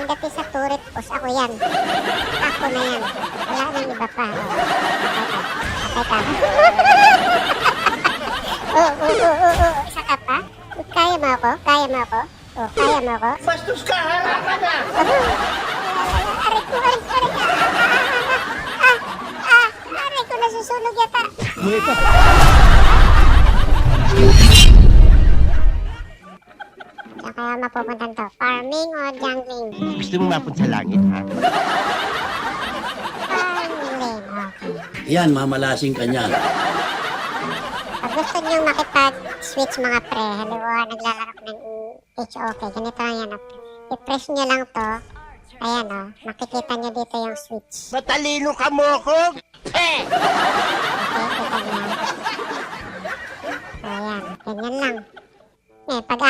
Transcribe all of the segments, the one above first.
pagdating sa turret post, ako yan. Ako na yan. Wala nang iba pa. Oh, patay ka. Oo, oo, oo. Isa ka pa? Kaya mo ako? Kaya mo ako? Oh, kaya mo ako? Bastos ka, harapan na! Aray ko, aray ko, aray ko. Ah, ah, ah, aray ko, nasusunog yata. Kaya mapupuntan to? Farming o jungling? Gusto mo mapunta sa langit, ha? Farming, okay. Yan, mamalasing ka niyan. Pag gusto nyo makipag-switch mga pre, halimbawa naglalaro ng HOK, ganito lang yan. oh. I-press nyo lang to. Ayan o, makikita nyo dito yung switch. Matalino ka mo ko! Eh! Okay, kita. So, ayan, ganyan lang. Eh, pag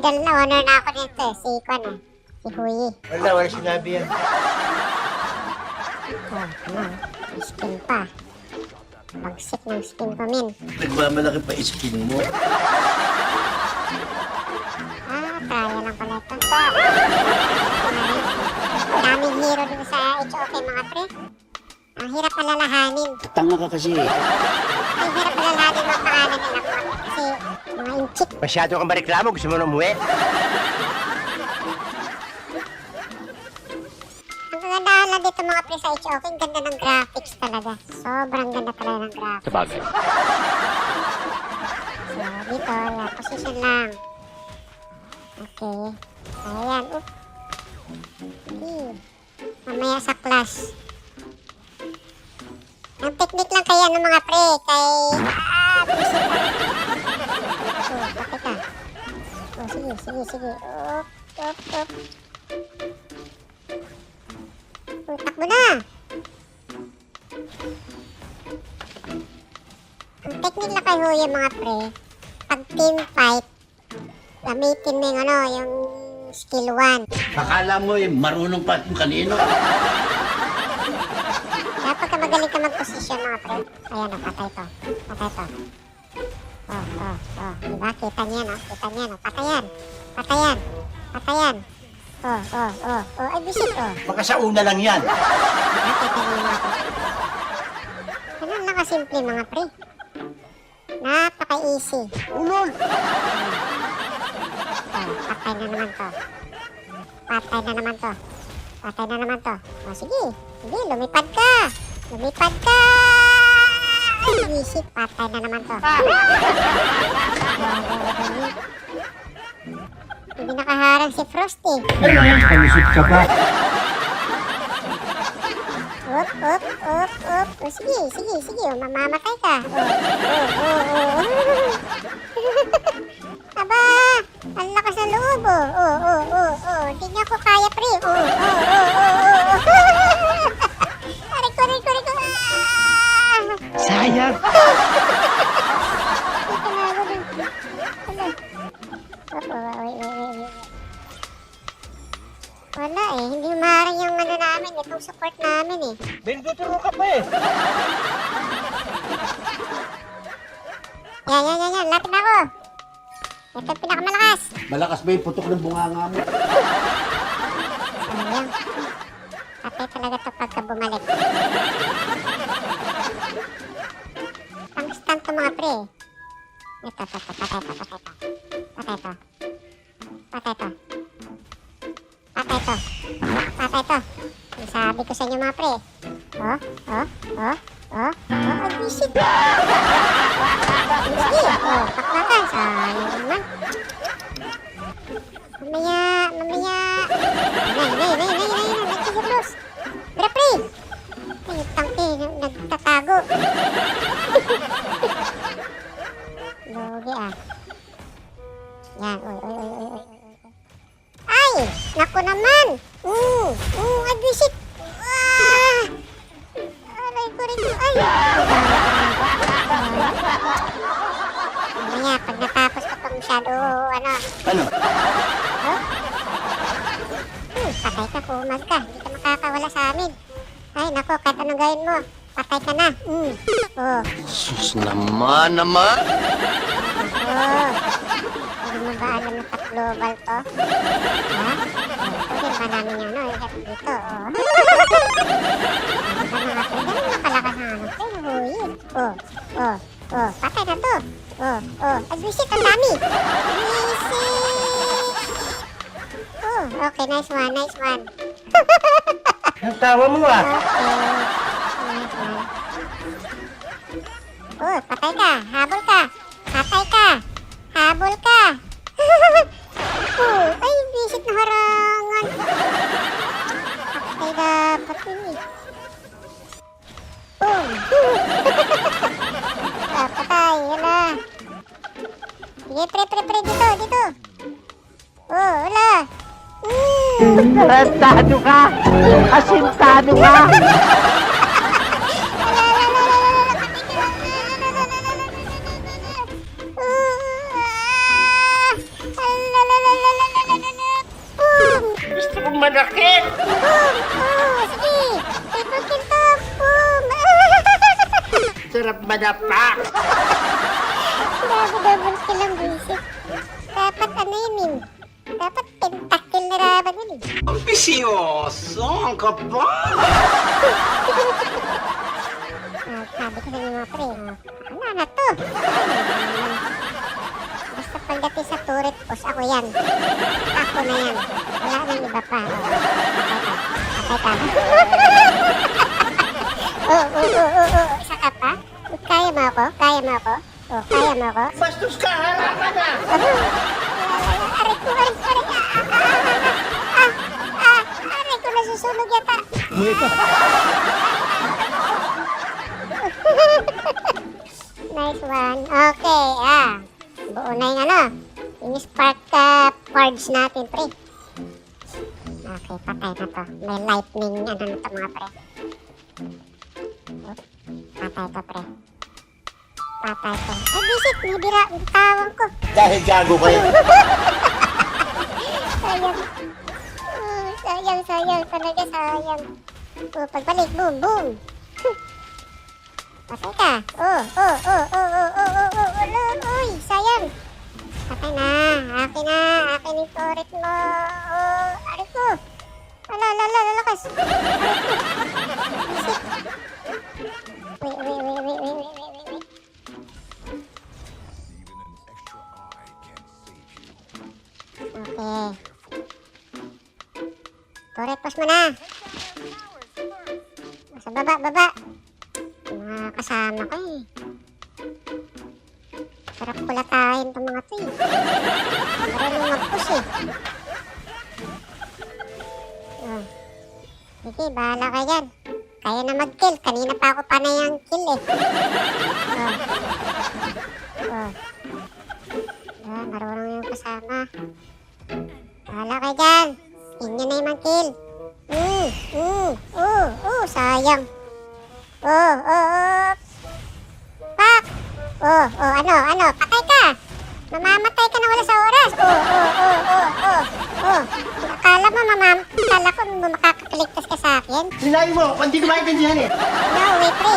Medal na honor na ako dito. eh. Si Kwan, eh. Si Huyi. Wala, wala sinabi yan. Oh, ano? Skin pa. Bagsik ng skin pa, min. Nagmamalaki pa skin mo. Ah, traya lang pala ito. Daming hero dito sa HOK, mga pre. Ang hirap alalahanin. Tanga ka kasi. Ang hirap alalahanin mga pangalan nila. Kasi mga inchik. Masyado kang mareklamo, gusto mo na umuwi? Ang kagandahan lang dito mga pre sa HOK, ang ganda ng graphics talaga. Sobrang ganda talaga ng graphics. Sabagay. So, dito, yan, position lang. Okay. Ayan, oop. Okay. Mamaya sa class. Ang technique lang kaya ng mga pre, kay... Ah, sige, sige, sige. Oop, oop, oop. Oh, takbo na. Ang technique lang kay Huya mga pre, pag team fight, gamitin mo yung ano, yung skill 1. Akala mo eh, marunong pa kung kanino. Dapat ka magaling ka mag-position mga pre. Ayan patay to. Patay to. Oh, oh, oh. Diba? Kita niya no? Kita niya no? Patayan. Patayan. Patayan. Oh, oh, oh. Oh, ay bisit oh. Baka sa una lang yan. Nakita niyo mga pre. Ganun lang kasimple mga pre. Napaka-easy. Ulol! Oh, patay na naman to. Patay na naman to. Patay na naman to. O sige. Sige, lumipad ka. Lumipad ka. Ay, visit. Patay na naman to. Hindi nakaharang si Frosty. Palusot ka pa. Up, up, up, up. O sige, sige, sige. O, mamamatay ka. O, o, o, o. Aba, ang lakas ng loob. O, o, o, o, o. Hindi niya ako kaya, pre. O, o, o, o, o. Aray ko, aray ko, aray ko. Ah! Sayang! Dito na ako dun. Ano? Op, o, wait, wait, wait, wait. Wala eh, hindi maaaring yung ano namin, itong support namin eh. Ben, tuturo ka pa eh! Yan, yan, yan, yan. Lapit na ako. Ito yung pinakamalakas. Malakas ba yung putok ng bunganga mo? Sayang. Patay talaga to pagka bumalik. Pre. Ito, ito, ito. Patay to, patay to. Patay to. Patay sabi ko sa inyo mga pre. Oh, oh, oh, oh, oh, ang visit. Sige, oh, taklakan. Sayang naman. Mamaya, pag natapos ko itong shadow, ano, Ano? Hmm, patay ka, pumas ka. Hindi ka makakawala sa amin. Ay, nako, kahit anong gawin mo, patay ka na. Mm. Oh, Sus naman naman. oh. Hindi mo ba alam na global to? Ha? Ba namin yung ano, yung dito, oh. Oh, oh, oh, patay na to. Oh, oh, ay, visit, ang dami. Oh, okay, nice one, nice one. Ang tawa mo ah. Oh, patay ka. Habol ka. Patay ka. Habol ka. oh, ay, visit na harangan. Dapat yun eh. Boom. ah, patay. Wala. Sige, pre, pre, pre. Dito, dito. Oh, wala. Mm. Tarantado ka! Asintado ka! Double kill ang basic. Dapat ano yun yun? Dapat pentakill na raban yun eh. Ambisyoso ang kapal. Ah, sabi ko sa inyo mga pre, ah, ano na to? Basta pagdating sa turret post, ako yan. Ako na yan. Wala nang iba pa. Oh, patay ka. Patay ka. oh, oh, oh, oh. Isa ka pa? Kaya mo ako? Kaya mo ako? Oh, kaya mo ako? Bastos ka! Harap ka na! Aray ko, aray ko, aray ko. Ah, ah, ah, aray ko, nasusunog yata. nice one. Okay, ah. Buo na yung ano. Yung spark uh, natin, pre. Okay, patay na to. May lightning, ano na to mga pre. Oh, Patay to, pre. Patay to. Ay, visit, nabira ang tawang ko. Dahil gago kayo. Sayang. Oh, sayang, sayang. Talaga sayang. Oh, pagbalik. Boom, boom. Patay ka. Oh, oh, oh, oh, oh, oh, oh, oh, oh, oh, uy, sayang. Patay na. Akin na. Akin yung turret mo. Oh, ari ko. Ala, ala, ala, lalakas. Ko. Wait, wait, wait, wait, wait, wait. Turret, push mo na. Sa baba, baba. Mga kasama ko eh. Sarap kulatahin itong mga to eh. Marunong mag-push eh. Oh. Sige, bahala ka dyan. Kaya na mag-kill. Kanina pa ako panay ang kill eh. Oh. Oh. Ah, marunong yung kasama. Bahala ka dyan. Inyo na yung mag-kill. Mm, mm, oh, oh, sayang. Oh, oh, oh. Pak! Oh, oh, ano, ano, patay ka. Mamamatay ka na wala sa oras. Oh, oh, oh, oh, oh, oh. Akala mo, mamam, akala ko makakaligtas ka sa akin. Sinabi mo, hindi ko maintindihan eh. No, wait, pre.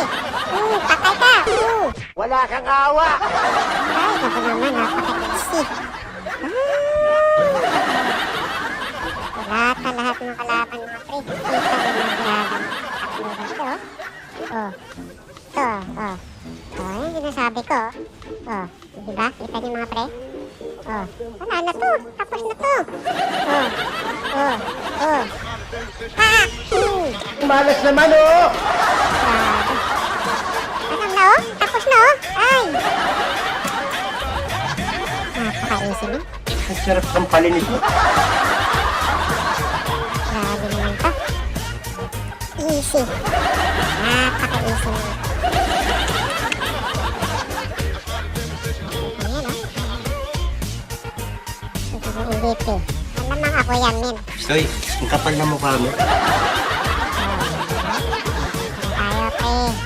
Mm, patay ka. Mm. Wala kang awa! Ay, naku naman, napaka-easy. Ah. Lahat na lahat ng Kita yung. Oh. Ito, oh. Oh, yung sinasabi ko. Oh, di ba? Kita niyo mga pre? Oh, wala na to. Tapos na to. Oh, oh, oh. Ha! Hmm. Malas naman oh! Ano na oh? Tapos na oh? Ay! Napaka-easy din. Ang sarap ng palinito. easy. Napaka-easy na. Ayan MVP. Ano mga ako yan, men? Soy, ang kapal na mukha mo. Ayaw pa eh.